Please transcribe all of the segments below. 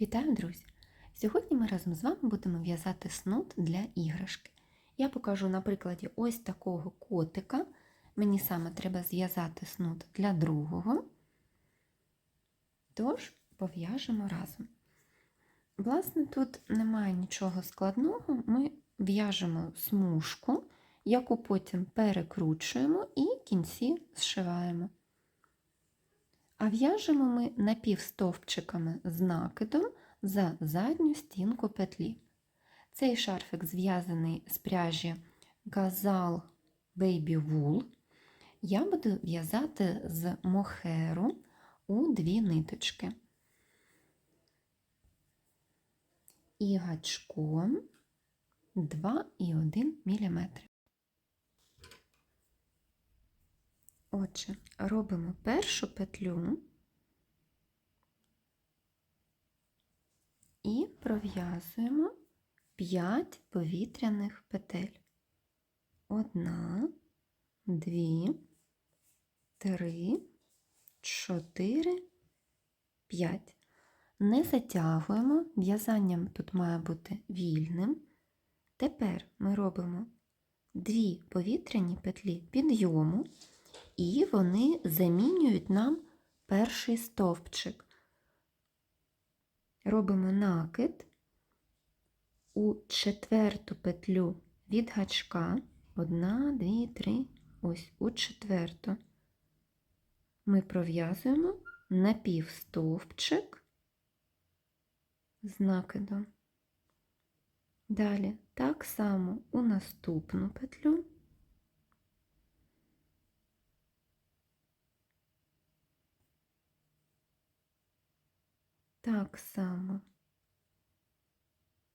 Вітаю, друзі! Сьогодні ми разом з вами будемо в'язати снуд для іграшки. Я покажу на прикладі ось такого котика. Мені саме треба зв'язати снуд для другого. Тож, пов'яжемо разом. Власне, тут немає нічого складного. Ми в'яжемо смужку, яку потім перекручуємо і кінці зшиваємо. А в'яжемо ми напівстовпчиками з накидом за задню стінку петлі. Цей шарфик зв'язаний з пряжі Gazal Baby Wool. Я буду в'язати з мохеру у дві ниточки. І гачком 2,1 мм. Отже, робимо першу петлю і пров'язуємо 5 повітряних петель. Одна, дві, три, чотири, п'ять. Не затягуємо, в'язанням тут має бути вільним. Тепер ми робимо дві повітряні петлі підйому. І вони замінюють нам перший стовпчик. Робимо накид у четверту петлю від гачка. Одна, дві, три, ось у четверту. Ми пров'язуємо напівстовпчик з накидом. Далі так само у наступну петлю. Так само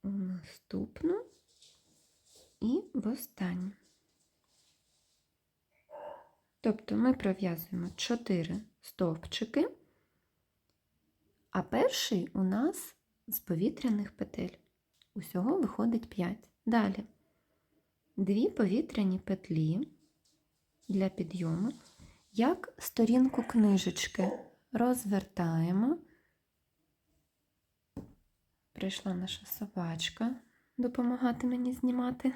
у наступну і в останню. Тобто ми пров'язуємо 4 стовпчики, а перший у нас з повітряних петель. Усього виходить 5. Далі дві повітряні петлі для підйому, як сторінку книжечки розвертаємо. Прийшла наша собачка допомагати мені знімати.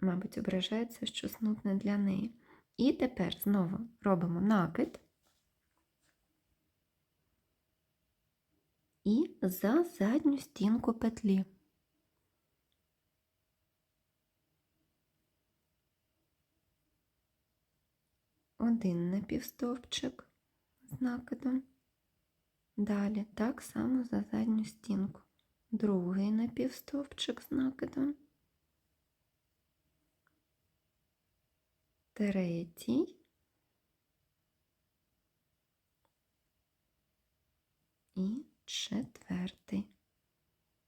Мабуть, ображається, що снуд не для неї. І тепер знову робимо накид і за задню стінку петлі. Один напівстовпчик з накидом. Далі так само за задню стінку. Другий напівстовпчик з накидом. Третій. І четвертий.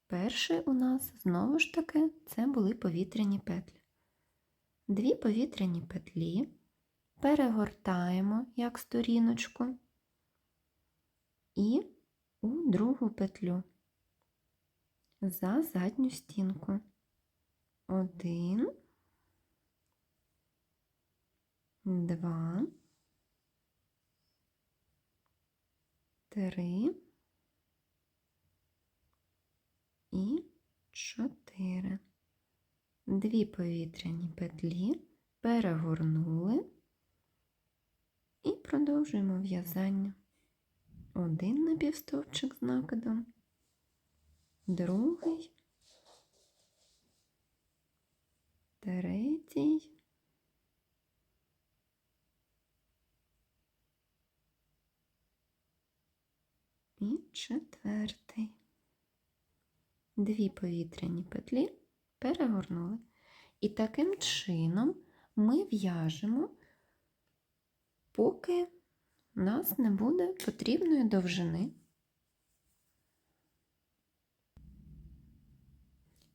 Перший у нас знову ж таки це були повітряні петлі. Дві повітряні петлі перегортаємо як сторіночку і у другу петлю. За задню стінку. Один, два, три. І чотири. Дві повітряні петлі перегорнули. І продовжуємо в'язання один напівстовпчик з накидом, другий, третій, і четвертий. Дві повітряні петлі перегорнули. І таким чином ми в'яжемо, поки у нас не буде потрібної довжини.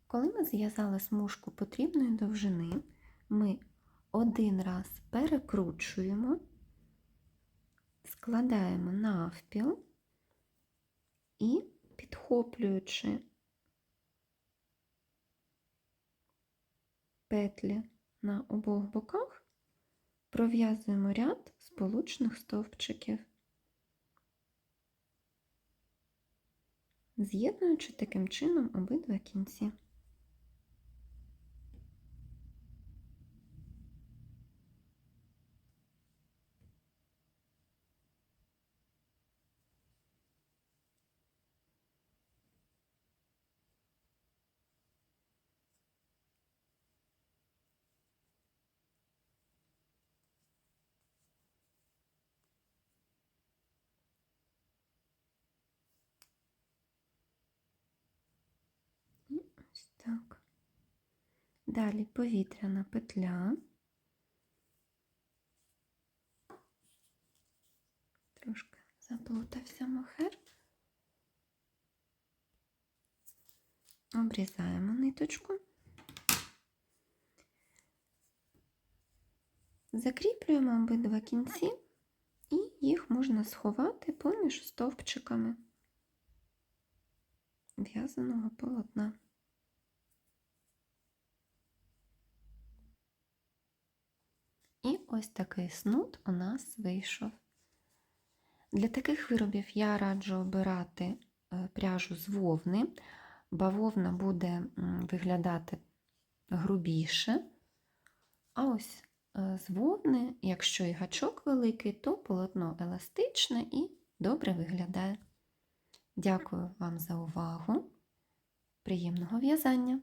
Коли ми зв'язали смужку потрібної довжини, ми один раз перекручуємо, складаємо навпіл і, підхоплюючи петлі на обох боках, Пров'язуємо ряд сполучних стовпчиків, з'єднуючи таким чином обидва кінці. Ось так. Далі повітряна петля. Трошки заплутався мохер. Обрізаємо ниточку. Закріплюємо обидва кінці, і їх можна сховати поміж стовпчиками в'язаного полотна. І ось такий снуд у нас вийшов. Для таких виробів я раджу обирати е, пряжу з вовни. Бавовна буде виглядати грубіше. А ось е, з вовни, якщо і гачок великий, то полотно еластичне і добре виглядає. Дякую вам за увагу. Приємного в'язання!